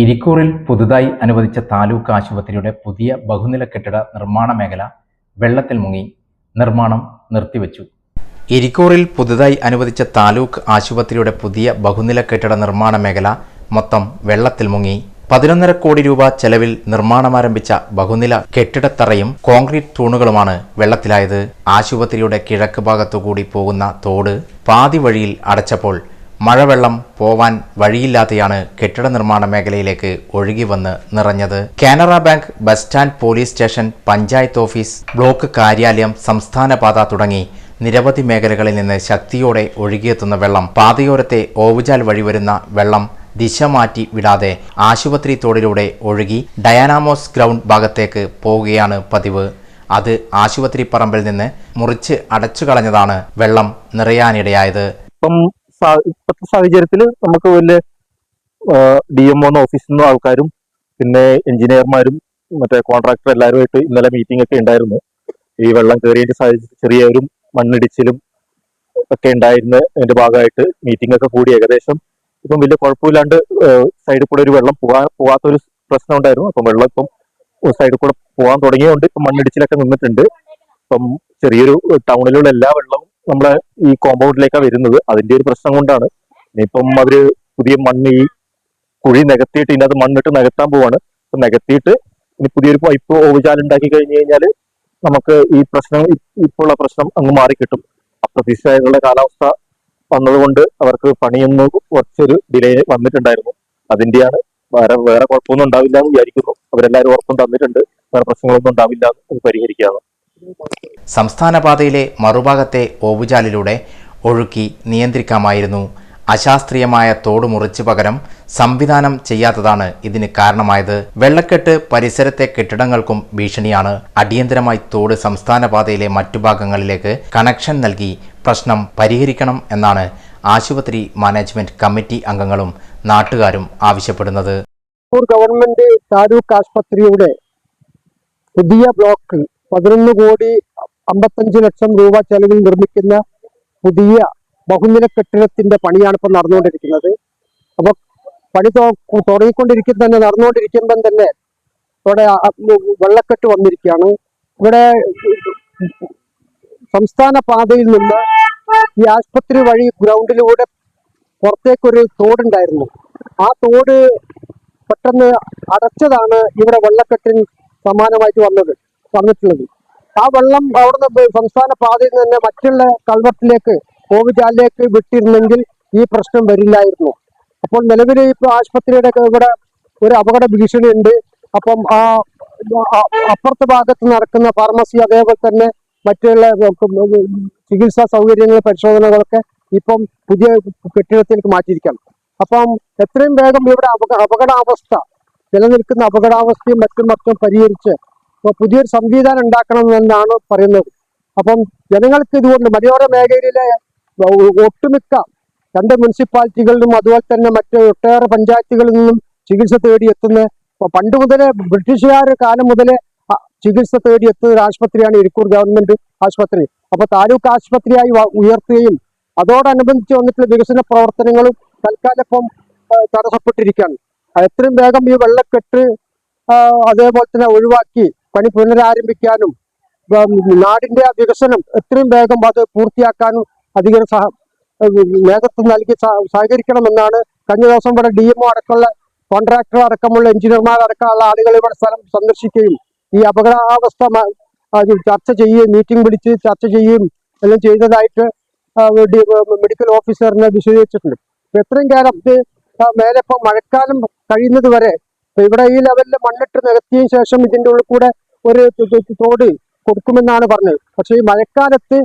ഇരിക്കൂറിൽ പുതുതായി അനുവദിച്ച താലൂക്ക് ആശുപത്രിയുടെ പുതിയ ബഹുനില കെട്ടിട നിർമ്മാണ മേഖല വെള്ളത്തിൽ മുങ്ങി. നിർമ്മാണം നിർത്തിവെച്ചു. ഇരിക്കൂറിൽ പുതുതായി അനുവദിച്ച താലൂക്ക് ആശുപത്രിയുടെ പുതിയ ബഹുനില കെട്ടിട നിർമ്മാണ മേഖല മൊത്തം വെള്ളത്തിൽ മുങ്ങി. പതിനൊന്നര കോടി രൂപ ചെലവിൽ നിർമ്മാണമാരംഭിച്ച ബഹുനില കെട്ടിടത്തറയും കോൺക്രീറ്റ് തൂണുകളുമാണ് വെള്ളത്തിലായത്. ആശുപത്രിയുടെ കിഴക്ക് ഭാഗത്തുകൂടി പോകുന്ന തോട് പാതി വഴിയിൽ അടച്ചപ്പോൾ മഴവെള്ളം പോവാൻ വഴിയില്ലാതെയാണ് കെട്ടിട നിർമ്മാണ മേഖലയിലേക്ക് ഒഴുകി വന്ന് നിറഞ്ഞത്. Canara bank bus stand police station panchayat office block കാര്യാലയം സംസ്ഥാന പാത തുടങ്ങി നിരവധി മേഖലകളിൽ നിന്ന് ശക്തിയോടെ ഒഴുകിയെത്തുന്ന വെള്ളം പാതയോരത്തെ ഓവുചാൽ വഴി വരുന്ന വെള്ളം ദിശ മാറ്റി വിടാതെ ആശുപത്രി തോടിലൂടെ ഒഴുകി ഡയാനാമോസ് ഗ്രൗണ്ട് ഭാഗത്തേക്ക് പോവുകയാണ് പതിവ്. അത് ആശുപത്രി പറമ്പിൽ നിന്ന് മുറിച്ച് അടച്ചു കളഞ്ഞതാണ് വെള്ളം നിറയാനിടയായത്. ഇപ്പം ഇപ്പോഴത്തെ സാഹചര്യത്തിൽ നമുക്ക് വലിയ ഡി എം ഒന്ന ഓഫീസിൽ നിന്നും ആൾക്കാരും പിന്നെ എഞ്ചിനീയർമാരും മറ്റേ കോൺട്രാക്ടർ എല്ലാവരുമായിട്ട് ഇന്നലെ മീറ്റിംഗ് ഒക്കെ ഉണ്ടായിരുന്നു. ഈ വെള്ളം കയറിയതിന്റെ സാഹചര്യത്തിൽ ചെറിയൊരു മണ്ണിടിച്ചിലും ഒക്കെ ഉണ്ടായിരുന്ന അതിന്റെ ഭാഗമായിട്ട് മീറ്റിംഗ് ഒക്കെ കൂടി ഏകദേശം. ഇപ്പം വലിയ കുഴപ്പമില്ലാണ്ട് സൈഡിൽ കൂടെ ഒരു വെള്ളം പോകാൻ പോകാത്തൊരു പ്രശ്നം ഉണ്ടായിരുന്നു. അപ്പം വെള്ളം ഇപ്പം സൈഡിൽ കൂടെ പോകാൻ തുടങ്ങിയതുകൊണ്ട് ഇപ്പം മണ്ണിടിച്ചിലൊക്കെ നിന്നിട്ടുണ്ട്. ഇപ്പം ചെറിയൊരു ടൗണിലുള്ള എല്ലാ വെള്ളവും നമ്മളെ ഈ കോമ്പൗണ്ടിലേക്കാണ് വരുന്നത്. അതിന്റെ ഒരു പ്രശ്നം കൊണ്ടാണ്. ഇനിയിപ്പം അവർ പുതിയ മണ്ണ് ഈ കുഴി നികത്തിയിട്ട് ഇതിനകത്ത് മണ്ണിട്ട് നികത്താൻ പോവാണ്. അപ്പൊ നികത്തിയിട്ട് ഇനി പുതിയൊരു പൈപ്പ് ഓവുചാൽ ഉണ്ടാക്കി കഴിഞ്ഞു കഴിഞ്ഞാൽ നമുക്ക് ഈ പ്രശ്നം ഇപ്പോഴുള്ള പ്രശ്നം അങ്ങ് മാറിക്കിട്ടും. അപ്രതീക്ഷിതമായിട്ടുള്ള കാലാവസ്ഥ വന്നതുകൊണ്ട് അവർക്ക് പണിയൊന്ന് കുറച്ചൊരു ഡിലേ വന്നിട്ടുണ്ടായിരുന്നു. അതിന്റെയാണ് വേറെ വേറെ കുഴപ്പമൊന്നും ഉണ്ടാവില്ല എന്ന് വിചാരിക്കുന്നു. അവരെല്ലാവരും ഉറപ്പും തന്നിട്ടുണ്ട്. വേറെ പ്രശ്നങ്ങളൊന്നും ഉണ്ടാവില്ല എന്ന് പരിഹരിക്കാണ് സംസ്ഥാന പാതയിലെ മറുഭാഗത്തെ ഓവുചാലിലൂടെ ഒഴുക്കി നിയന്ത്രിക്കാമായിരുന്നു. അശാസ്ത്രീയമായ തോട് മുറിച്ചു പകരം സംവിധാനം ചെയ്യാത്തതാണ് ഇതിന് കാരണമായത്. വെള്ളക്കെട്ട് പരിസരത്തെ കെട്ടിടങ്ങൾക്കും ഭീഷണിയാണ്. അടിയന്തരമായി തോട് സംസ്ഥാന പാതയിലെ മറ്റു ഭാഗങ്ങളിലേക്ക് കണക്ഷൻ നൽകി പ്രശ്നം പരിഹരിക്കണം എന്നാണ് ആശുപത്രി മാനേജ്മെന്റ് കമ്മിറ്റി അംഗങ്ങളും നാട്ടുകാരും ആവശ്യപ്പെടുന്നത്. ഗവൺമെന്റ് താലൂക്ക് ആശുപത്രിയുടെ പുതിയ ബ്ലോക്ക് പതിനൊന്ന് കോടി അമ്പത്തഞ്ച് ലക്ഷം രൂപ ചെലവിൽ നിർമ്മിക്കുന്ന പുതിയ ബഹുനില കെട്ടിടത്തിന്റെ പണിയാണ് ഇപ്പോൾ നടന്നുകൊണ്ടിരിക്കുന്നത്. അപ്പൊ പണി തുടങ്ങിക്കൊണ്ടിരിക്കുന്ന തന്നെ നടന്നുകൊണ്ടിരിക്കുമ്പം തന്നെ ഇവിടെ വെള്ളക്കെട്ട് വന്നിരിക്കുകയാണ്. ഇവിടെ സംസ്ഥാന പാതയിൽ നിന്ന് ഈ ആശുപത്രി വഴി ഗ്രൗണ്ടിലൂടെ പുറത്തേക്കൊരു തോടുണ്ടായിരുന്നു. ആ തോട് പെട്ടെന്ന് അടച്ചതാണ് ഇവിടെ വെള്ളക്കെട്ടിന് സമാനമായിട്ട് വന്നത്. വന്നിട്ടുള്ളത് ആ വെള്ളം അവിടുന്ന് സംസ്ഥാന പാതയിൽ നിന്ന് മറ്റുള്ള കൾവട്ടിലേക്ക് കോവിജാലിലേക്ക് വിട്ടിരുന്നെങ്കിൽ ഈ പ്രശ്നം വരില്ലായിരുന്നു. അപ്പോൾ നിലവിൽ ഇപ്പോൾ ആശുപത്രിയുടെ ഇവിടെ ഒരു അപകട ഭീഷണി ഉണ്ട് അപ്പം ആ അപ്പുറത്തെ ഭാഗത്ത് നടക്കുന്ന ഫാർമസി അതേപോലെ തന്നെ മറ്റുള്ള ചികിത്സാ സൗകര്യങ്ങൾ പരിശോധനകളൊക്കെ ഇപ്പം പുതിയ കെട്ടിടത്തിലേക്ക് മാറ്റിയിരിക്കണം അപ്പം എത്രയും വേഗം ഇവിടെ അപക അപകടാവസ്ഥ നിലനിൽക്കുന്ന അപകടാവസ്ഥയും മറ്റും മറ്റും പരിഹരിച്ച് ഇപ്പൊ പുതിയൊരു സംവിധാനം ഉണ്ടാക്കണം എന്നാണ് പറയുന്നത്. അപ്പം ജനങ്ങൾക്ക് ഇതുകൊണ്ട് മലയോര മേഖലയിലെ ഒട്ടുമിക്ക രണ്ട് മുനിസിപ്പാലിറ്റികളിലും അതുപോലെ തന്നെ മറ്റ് ഒട്ടേറെ പഞ്ചായത്തുകളിൽ നിന്നും ചികിത്സ തേടി എത്തുന്ന പണ്ട് മുതലേ ബ്രിട്ടീഷുകാർ കാലം മുതലേ ചികിത്സ തേടി എത്തുന്ന ഒരു ആശുപത്രിയാണ് ഇരിക്കൂർ ഗവൺമെന്റ് ആശുപത്രി. അപ്പൊ താലൂക്ക് ആശുപത്രിയായി ഉയർത്തുകയും അതോടനുബന്ധിച്ച് വന്നിട്ടുള്ള വികസന പ്രവർത്തനങ്ങളും തൽക്കാലം ഇപ്പം തടസ്സപ്പെട്ടിരിക്കുകയാണ്. എത്രയും വേഗം ഈ വെള്ളക്കെട്ട് അതേപോലെ തന്നെ ഒഴിവാക്കി പണി പുനരാരംഭിക്കാനും നാടിന്റെ വികസനം എത്രയും വേഗം അത് പൂർത്തിയാക്കാനും അധികൃതർ സഹ നേതൃത്വം നൽകി സഹകരിക്കണമെന്നാണ് കഴിഞ്ഞ ദിവസം ഇവിടെ ഡി എംഒ അടക്കമുള്ള കോൺട്രാക്ടർ അടക്കമുള്ള എഞ്ചിനീയർമാർ അടക്കമുള്ള ആളുകൾ ഇവിടെ സ്ഥലം സന്ദർശിക്കുകയും ഈ അപകടാവസ്ഥ ചർച്ച ചെയ്യുകയും മീറ്റിംഗ് വിളിച്ച് ചർച്ച ചെയ്യുകയും എല്ലാം ചെയ്തതായിട്ട് മെഡിക്കൽ ഓഫീസറിനെ വിശദീകരിച്ചിട്ടുണ്ട്. അപ്പൊ എത്രയും കാലം ഇത് മേലെ ഇപ്പൊ മഴക്കാലം കഴിയുന്നത് വരെ ഇവിടെ ഈ ലെവലിൽ മണ്ണിട്ട് നികത്തിയതിനു ശേഷം ഇതിന്റെ ഉള്ളിൽ കൂടെ ഒരു തോട് കൊടുക്കുമെന്നാണ് പറഞ്ഞത്. പക്ഷേ ഈ മഴക്കാലത്ത്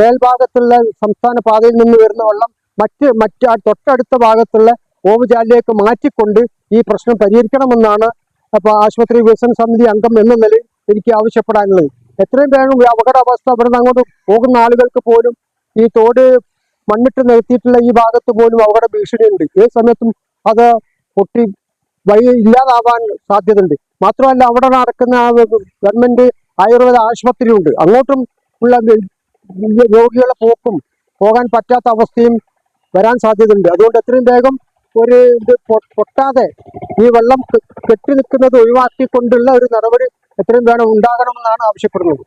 മേൽഭാഗത്തുള്ള സംസ്ഥാന പാതയിൽ നിന്ന് വരുന്ന വെള്ളം മറ്റ് മറ്റ് തൊട്ടടുത്ത ഭാഗത്തുള്ള ഓവുചാലിലേക്ക് മാറ്റിക്കൊണ്ട് ഈ പ്രശ്നം പരിഹരിക്കണമെന്നാണ് അപ്പൊ ആശുപത്രി വികസന സമിതി അംഗം എന്ന നിലയിൽ എനിക്ക് ആവശ്യപ്പെടാനുള്ളത്. എത്രയും വേഗം അപകടാവസ്ഥ അവിടെ അങ്ങോട്ട് പോകുന്ന ആളുകൾക്ക് പോലും ഈ തോട് മണ്ണിട്ട് നിർത്തിയിട്ടുള്ള ഈ ഭാഗത്ത് പോലും അപകട ഭീഷണിയുണ്ട്. ഏത് സമയത്തും അത് പൊട്ടി വഴി ഇല്ലാതാവാൻ സാധ്യതയുണ്ട്. മാത്രമല്ല അവിടെ നടക്കുന്ന ഗവൺമെന്റ് ആയുർവേദ ആശുപത്രിയുണ്ട്. അങ്ങോട്ടും ഉള്ള രോഗികളെ പോക്കും പോകാൻ പറ്റാത്ത അവസ്ഥയും വരാൻ സാധ്യതയുണ്ട്. അതുകൊണ്ട് എത്രയും വേഗം ഒരു ഇത് പൊട്ടാതെ ഈ വെള്ളം കെട്ടി നിൽക്കുന്നത് ഒഴിവാക്കിക്കൊണ്ടുള്ള ഒരു നടപടി എത്രയും വേണം ഉണ്ടാകണമെന്നാണ് ആവശ്യപ്പെടുന്നത്.